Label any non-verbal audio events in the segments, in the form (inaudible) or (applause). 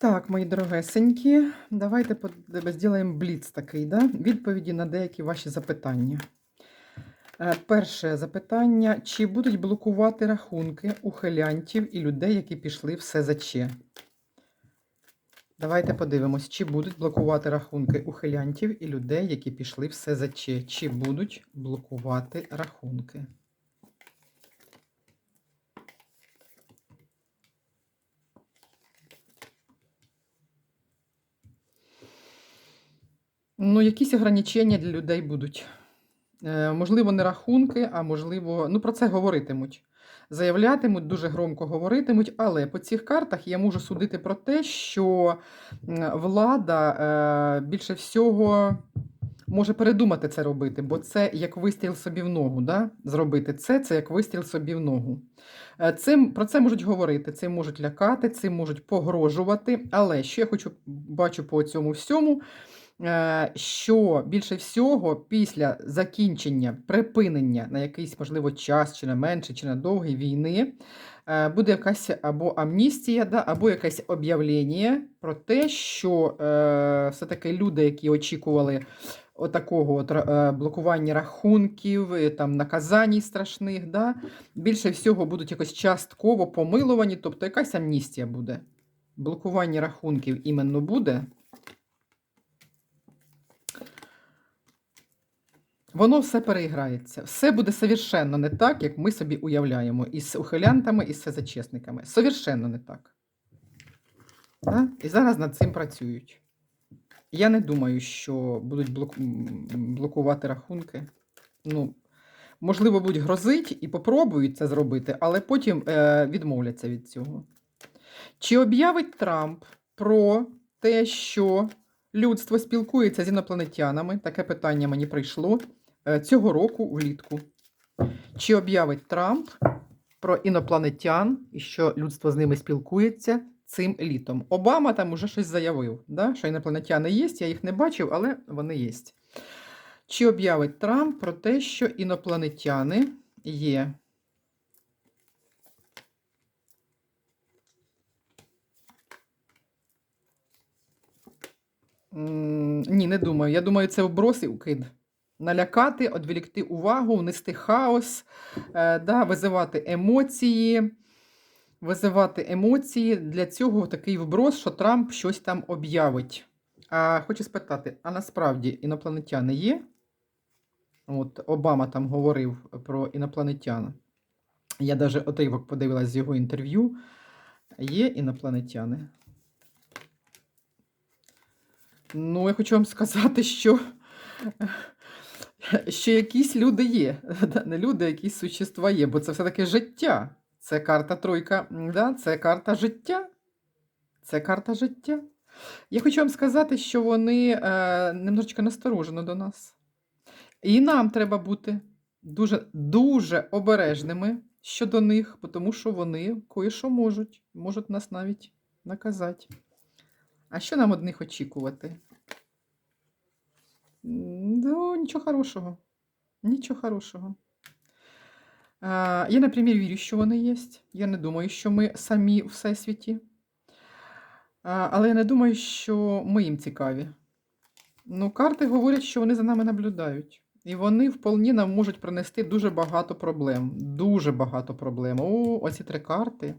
Так, мої дорогесенькі, давайте зробимо бліц такий, да? відповіді на деякі ваші запитання. Е, Перше запитання: чи будуть блокувати рахунки ухилянтів і людей, які пішли в СЗЧ? Давайте подивимось, чи будуть блокувати рахунки ухилянтів і людей, які пішли в СЗЧ. Чи будуть блокувати рахунки? Ну, якісь ограничення для людей будуть. Е, можливо, не рахунки, а можливо, ну про це говоритимуть. Заявлятимуть, дуже громко говоритимуть, але по цих картах я можу судити про те, що влада е, більше всього може передумати це робити, бо це як вистріл собі в ногу. Да? Зробити це, це як вистріл собі в ногу. Е, Цим, про це можуть говорити, цим можуть лякати, цим можуть погрожувати. Але що я хочу бачу по цьому всьому, що більше всього після закінчення, припинення на якийсь, можливо, час, чи на менше, чи на довгий війни, е, буде якась або амністія, да, або якесь об'явлення про те, що е, все-таки люди, які очікували отакого от, е, блокування рахунків, е, там, наказань страшних, да, більше всього будуть якось частково помилувані, тобто якась амністія буде. Блокування рахунків іменно буде. Воно все переіграється. Все буде совершенно не так, як ми собі уявляємо, із ухилянтами, і з СЗЧСниками. Совершенно не так. Да? І зараз над цим працюють. Я не думаю, що будуть блок... блокувати рахунки. Ну, можливо, будуть грозить і попробують це зробити, але потім е, відмовляться від цього. Чи об'явить Трамп про те, що людство спілкується з інопланетянами? Таке питання мені прийшло цього року влітку. Чи об'явить Трамп про інопланетян і що людство з ними спілкується цим літом? Обама там уже щось заявив, да? що інопланетяни є, я їх не бачив, але вони є. Чи об'явить Трамп про те, що інопланетяни є? Ні, не думаю. Я думаю, це вброс і укид. Налякати, відволікти увагу, внести хаос, е, да, визивати емоції. Визивати емоції. Для цього такий вброс, що Трамп щось там об'явить. А хочу спитати: а насправді інопланетяни є? От Обама там говорив про інопланетян. Я навіть отривок подивилась з його інтерв'ю. Є інопланетяни? Ну, я хочу вам сказати, що, (laughs) що якісь люди є. (laughs) Не люди, а якісь существа є, бо це все-таки життя. Це карта тройка, да? це карта життя. Це карта життя. Я хочу вам сказати, що вони е, немножечко насторожені до нас. І нам треба бути дуже, дуже обережними щодо них, тому що вони кое-що можуть, можуть нас навіть наказати. А що нам одних очікувати? Ну, нічого хорошого. Нічого хорошого. Я, наприклад, вірю, що вони є. Я не думаю, що ми самі у всесвіті. Але я не думаю, що ми їм цікаві. Ну, карти говорять, що вони за нами наблюдають. І вони вполне нам можуть принести дуже багато проблем. Дуже багато проблем. О, оці три карти.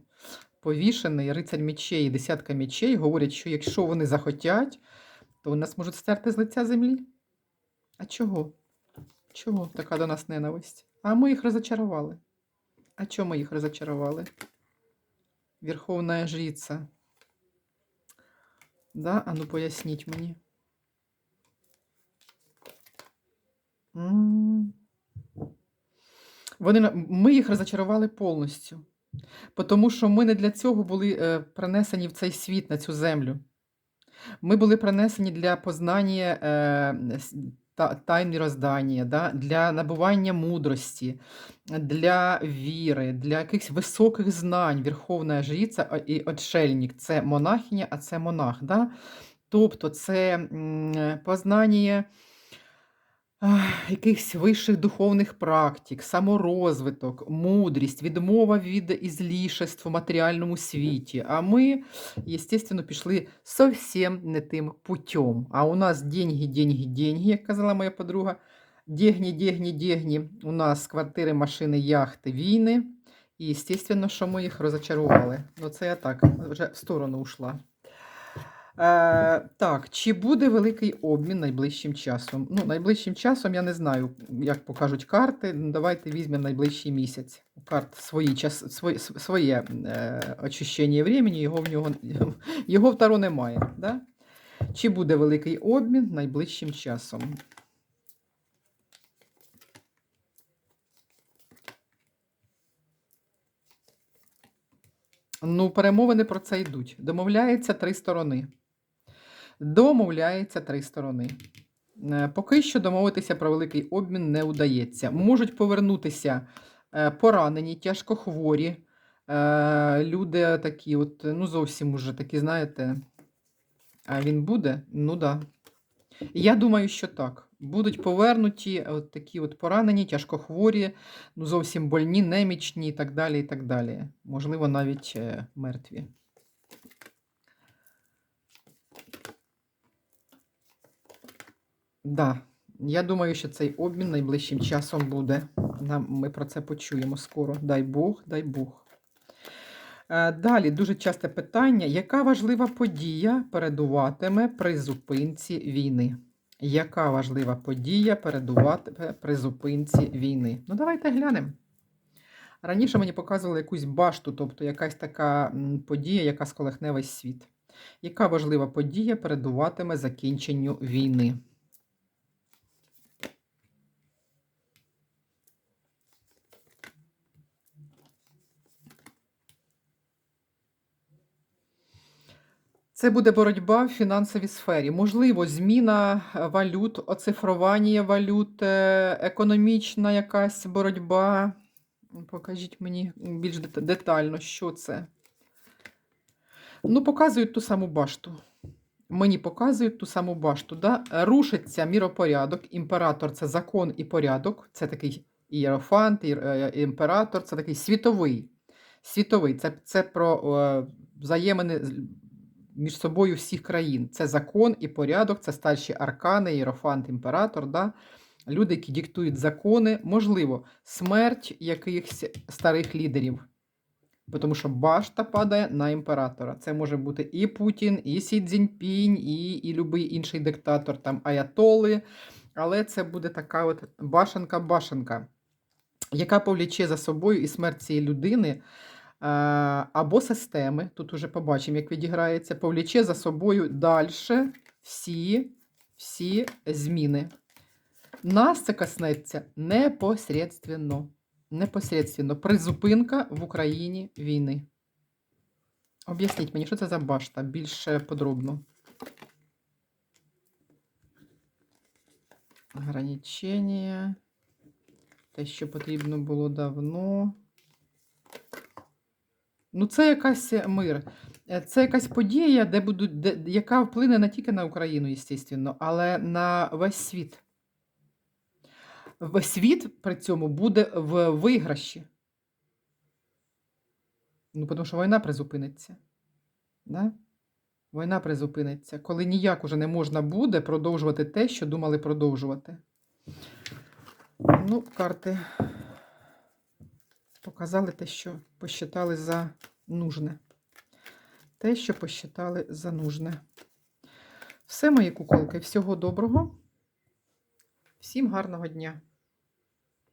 Повішений, рицарь мечей і десятка мечей говорять, що якщо вони захотять, то нас можуть стерти з лиця землі. А чого? Чого така до нас ненависть? А ми їх розочарували. А чому їх розочарували? Верховна жриця. Да? А ну поясніть мені. Вони, ми їх розочарували повністю. Тому що ми не для цього були е, принесені в цей світ, на цю землю. Ми були принесені для познання е, тайн міроздання, да? для набування мудрості, для віри, для якихось високих знань. Верховна жриця і отшельник це монахиня, а це монах. Да? Тобто це познання якихось вищих духовних практик, саморозвиток, мудрість, відмова від ізлішеств у матеріальному світі. А ми, естественно, пішли зовсім не тим путем. А у нас деньги, деньги, деньги, як казала моя подруга. Дегні, дегні, дегні. У нас квартири, машини, яхти, війни. І, естественно, що ми їх розочарували. Ну, це я так вже в сторону ушла. Е, так, чи буде великий обмін найближчим часом? Ну, найближчим часом я не знаю, як покажуть карти. Ну, Давайте візьмемо найближчий місяць. У карт свої час, своє, своє е, очищення времени, його в нього (laughs) його в Таро немає. Да? Чи буде великий обмін найближчим часом? Ну, перемовини про це йдуть. Домовляються три сторони. Домовляється три сторони. Е, Поки що домовитися про великий обмін не удається. Можуть повернутися е, поранені, тяжкохворі, е, люди такі, от, ну зовсім уже такі, знаєте, а він буде? Ну да. Я думаю, що так. Будуть повернуті от такі от поранені, тяжкохворі, ну зовсім больні, немічні і так далі. і так далі. Можливо, навіть мертві. Да, я думаю, що цей обмін найближчим часом буде. Нам, ми про це почуємо скоро. Дай Бог, дай Бог. Е, Далі дуже часте питання: яка важлива подія передуватиме при зупинці війни? Яка важлива подія передуватиме при зупинці війни? Ну, давайте глянемо. Раніше мені показували якусь башту, тобто якась така подія, яка сколихне весь світ. Яка важлива подія передуватиме закінченню війни? Це буде боротьба в фінансовій сфері. Можливо, зміна е, валют, оцифрування валют, е, економічна якась боротьба. Покажіть мені більш детально, що це. Ну, показують ту саму башту. Мені показують ту саму башту. Да? Рушиться міропорядок. Імператор це закон і порядок. Це такий ієрофант, е, імператор, це такий світовий. Світовий. Це, це про е, взаємини між собою всіх країн. Це закон і порядок, це старші аркани, іерофант, імператор. Да? Люди, які диктують закони, можливо, смерть якихось старих лідерів. Тому що башта падає на імператора. Це може бути і Путін, і Сі Цзіньпінь, і, і будь-який інший диктатор, там Аятоли. Але це буде така от башенка-башенка, яка повліче за собою і смерть цієї людини або системи. Тут уже побачимо, як відіграється, повліче за собою далі всі, всі зміни. Нас це коснеться непосередственно. Непосередственно. Призупинка в Україні війни. Об'ясніть мені, що це за башта? Більш е, подробно. Ограничення. Те, що потрібно було давно. Ну, це якась е, мир. Е, Це якась подія, де будуть, де, яка вплине не тільки на Україну, звісно, але на весь світ. Весь світ при цьому буде в виграші. Ну, тому що війна призупиниться. Да? Війна призупиниться, коли ніяк уже не можна буде продовжувати те, що думали продовжувати. Ну, карти показали те, що посчитали за нужне. Те, що посчитали за нужне. Все, мої куколки, всього доброго. Всім гарного дня!